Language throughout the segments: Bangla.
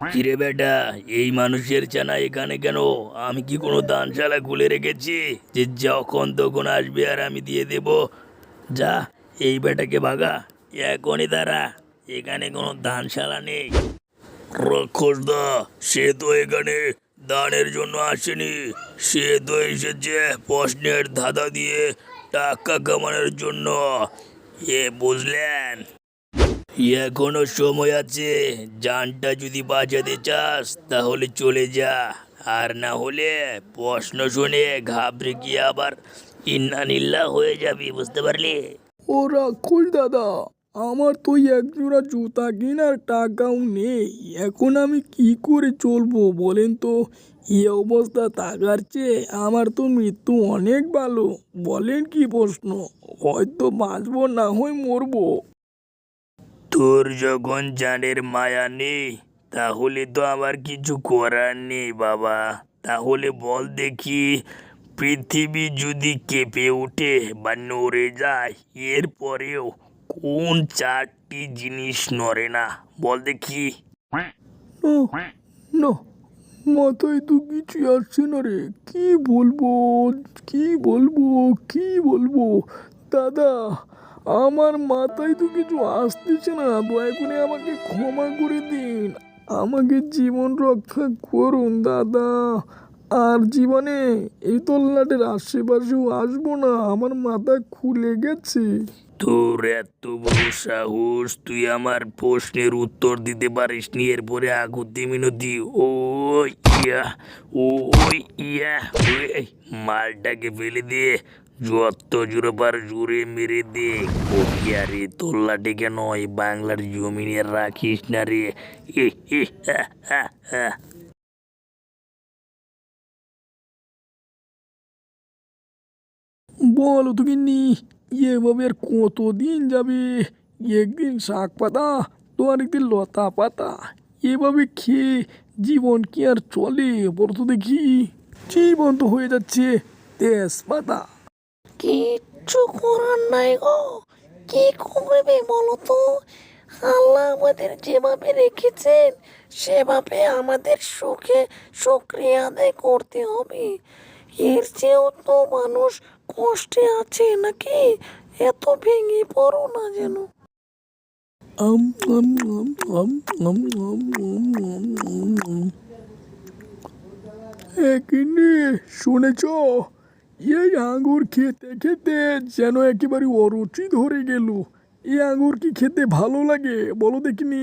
কিরে বেটা, এই মানুষের চানা এখানে কেন? আমি কি কোনো দানশালা খুলে রেখেছি যে যখন তখন আসবে আর আমি দিয়ে দেব? যা, এই বেটাকে ভাগা। এখনই দাঁড়া, এখানে কোনো দানশালা নেই। রাক্ষস দা সে তো এখানে দানের জন্য আসেনি। সে তো এসেছে প্রশ্নের ধাঁধা দিয়ে টাকা কামানোর জন্য। এ, বুঝলেন? এখনও সময় আছে। জানটা যদি বাঁচাতে চাস, তাহলে চলে যা। আর না হলে প্রশ্ন শুনে ঘাবড়ে গিয়ে আবার ইন্নানিল্লা হয়ে যাবি, বুঝতে পারলি? ও রাক্ষস দাদা, আমার তো একজোড়া জুতা কেনার টাকাও নেই। এখন আমি কি করে চলবো বলেন তো? এ অবস্থা থাকার চেয়ে আমার তো মৃত্যু অনেক ভালো। বলেন কি প্রশ্ন? হয়তো বাঁচবো না হয় মরবো। তোর যখন জানের মায়া নেই, তাহলে তো আমার কিছু করার নেই বাবা। তাহলে বল দেখি, পৃথিবী যদি কেঁপে ওঠে বা নড়ে যায় এরপরেও কোন চারটি জিনিস নড়ে না? বল দেখি। মাথায় তো কিছু আসছে না রে। কি বলব কি বলব কি বলব? দাদা আমার মাথায় তো কিছু আসতেছে না। দয়া করে আমাকে ক্ষমা করে দিন। আমাকে জীবন রক্ষা করুন, দাদা। আর জীবনে এই তল্লাটের আশেপাশেও আসব না। আমার মাথা খুলে গেছে। তোর এত বড় সাহস, তুই আমার প্রশ্নের উত্তর দিতে পারিস নি। এরপরে আগুতি মিনতি। ও ইয়া ও ইয়া মালটাকে ফেলে দিয়ে যত জোরে পার জোরে মেরে দে। কোকিয়া রে তোল্লাটে কেন? এই বাংলার জমিনে রাখিস না রে। বলো তো কিন্নি এভাবে আর কতদিন যাবে? একদিন শাক পাতা তো আরেকদিন লতা পাতা। এভাবে খেয়ে জীবন কি আর চলে বলো তো দেখি। জীবন তো হয়ে যাচ্ছে তেজপাতা। কিচ্ছু করার নাই গো। কি করবে বলো তো? আল্লাহ আমাদের যেভাবে রেখেছেন, সেভাবে আমাদের সুখে সক্রিয় আদায় করতে হবে। এর চেয়েও তো মানুষ কষ্টে আছে নাকি? এত ভেঙে পড়ো না যেন। শুনেছ? এই আঙ্গুর খেতে খেতে যেন একেবারে অরুচি ধরে গেল। এই আঙ্গুর কি খেতে ভালো লাগে বলো দেখিনি?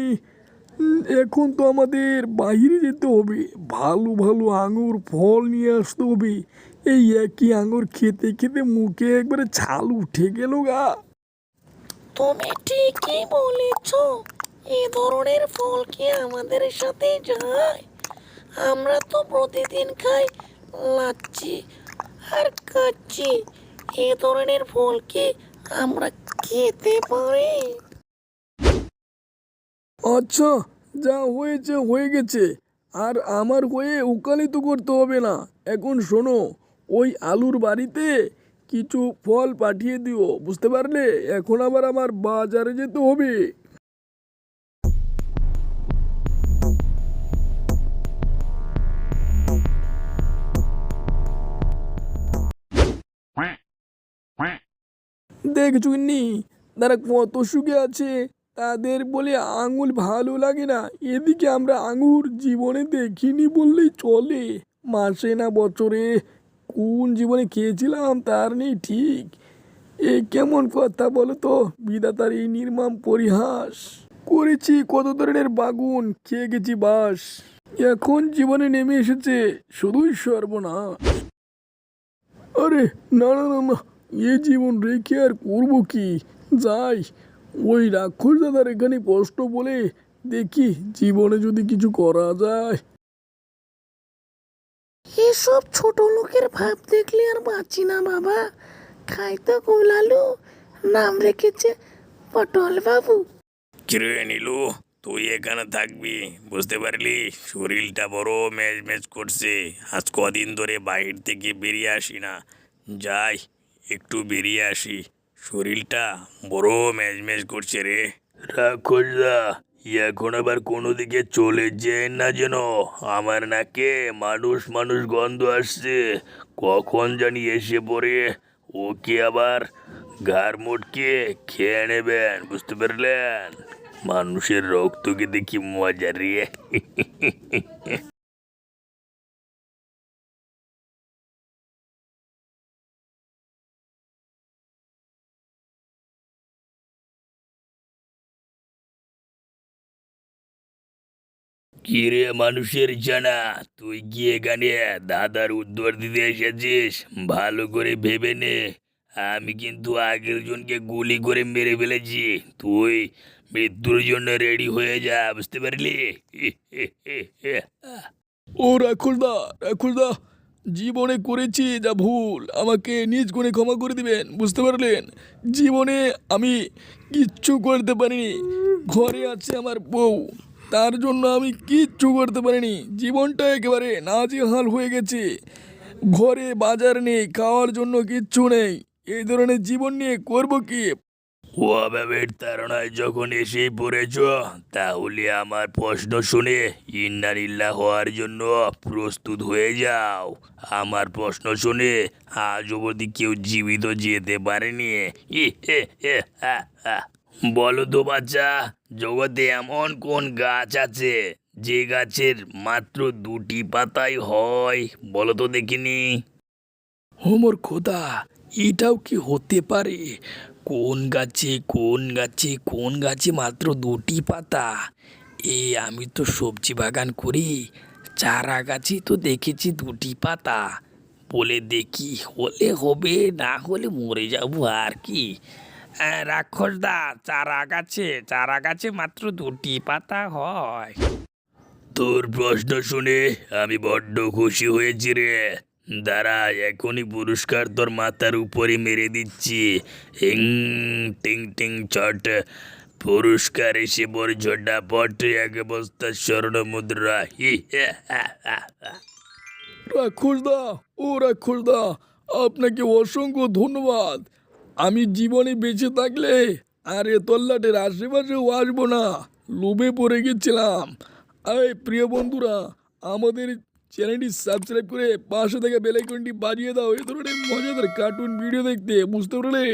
এখন তো আমাদের বাইরে যেতে হবে। ভালো ভালো আঙ্গুর, ফল নিয়ে আসতে হবে। এই একই আঙ্গুর খেতে খেতে মুখে একবারে ছাল উঠে গেল গা। তুমি ঠিকই বলেছ, এ ধরনের ফল কি আমাদের সাথে যায়? আমরা তো প্রতিদিন খাই, লাচ্ছি আর কাচ্ছি এ ধরনের ফল কি আমরা খেতে পারি। আচ্ছা যা হয়েছে, হয়ে গেছে। আর আমার হয়ে উকালিত করতে হবে না। এখন শোনো, ওই আলুর বাড়িতে কিছু ফল পাঠিয়ে দিও, বুঝতে পারলে? এখন আবার আমার বাজারে যেতে হবে। দেখছ নি তারা কত সুখে আছে। তাদের বলে আঙুল ভালো লাগে না। এদিকে আমরা আঙুর জীবনে দেখিনি বললেই চলে। মাসে না বছরে কোন জীবনে খেয়েছিলাম তার নেই ঠিক। এ কেমন কথা বলো তো, বিধাতার এই নির্মম পরিহাস। করেছি কত ধরনের বাগুন, খেয়ে গেছি বাস। এখন জীবনে নেমে এসেছে, শুধুই সর্বনাশ। আরে, না না না না। এ জীবন রেখে আর করব কি? যাই ওই রাক্ষস দাদার এখানে কষ্ট বলে দেখি জীবনে যদি কিছু করা যায়। এসব ছোট লোকের ভাব দেখলে আর বাঁচি না বাবা। খাই তো গোলালু নাম রেখেছে পটল বাবু কিরে নীলু তুই এখানে থাকবি বুঝতে পারলি? শরীরটা বড় ম্যাচ ম্যাচ করছে। আজ কদিন ধরে বাইরে থেকে বেরিয়ে আসি না যাই একটু বেরিয়ে আসি। শরীরটা বড় ম্যাচ করছে রে। রাক্ষসদা এখন আবার কোনো দিকে চলে যেন না যেন আমার নাকে মানুষ মানুষ গন্ধ আসছে। কখন জানি এসে পড়ে, ওকে আবার ঘাড় মোটকে খেয়ে নেবেন, বুঝতে পারলেন? মানুষের রক্তকে দেখি মজা রে। কিরে মানুষের জানা? তুই গিয়ে এখানে দাদার উদ্ধার দিতে এসেছিস? ভালো করে ভেবে নে। আমি কিন্তু আগের জনকে গুলি করে মেরে ফেলেছি। তুই মৃত্যুর জন্য রেডি হয়ে যা, বুঝতে পারলি? ও রাখুলদা রাখুলদা, জীবনে করেছি যা ভুল। আমাকে নিজ গুণে ক্ষমা করে দিবেন, বুঝতে পারলেন? জীবনে আমি কিচ্ছু করতে পারিনি। ঘরে আছে আমার বউ। তার জন্য আমি কিচ্ছু করতে পারিনি। জীবনটা একেবারে নাজেহাল হয়ে গেছে। ঘরে বাজার নেই, খাওয়ার জন্য কিচ্ছু নেই। এই ধরনের জীবন নিয়ে করব কি? ও অভাবের তাড়নায় যখন এসেই পড়েছ, তাহলে আমার প্রশ্ন শুনে ইন্নারিল্লা হওয়ার জন্য প্রস্তুত হয়ে যাও। আমার প্রশ্ন শুনে আজ অবধি কেউ জীবিত যেতে পারেনি। হা। বলো তো বাচ্চা, জগতে এমন কোন গাছ আছে? যে গাছের মাত্র দুটি পাতাই হয়, বলো তো দেখিনি। হোমর খোদা, এটাও কি হতে পারে? কোন গাছে কোন গাছে কোন গাছে মাত্র দুটি পাতা? এ আমি তো সবজি বাগান করি, চারা গাছে তো দেখেছি দুটি পাতা। বলে দেখি, হলে হবে, না হলে মরে যাব আর কি। রাক্ষসদা চারা গাছে চারা গাছে মাত্র দুটি পাতা হয়। তোর প্রশ্ন শুনে আমি বড্ড খুশি হয়েছি রে। দাঁড়া এখনই পুরস্কার তোর মাথার উপরে মেরে দিচ্ছি। হিং টিং টিং চট। পুরস্কার এসে বড় ঝোডা পট এক বস্তা স্বর্ণ মুদ্রা। হা। রাক্ষসদা ও রাক্ষসদা আপনাকে অসংখ্য ধন্যবাদ। আমি জীবনে বেঁচে থাকলে আর এ তল্লাটের আশেপাশেও আসব না। লোভে পড়ে গেছিলাম। আরে প্রিয় বন্ধুরা, আমাদের চ্যানেলটি সাবস্ক্রাইব করে পাশে থেকে বেলাইকনটি বাজিয়ে দাও। এ ধরনের মজাদার কার্টুন ভিডিও দেখতে, বুঝতে পারলে?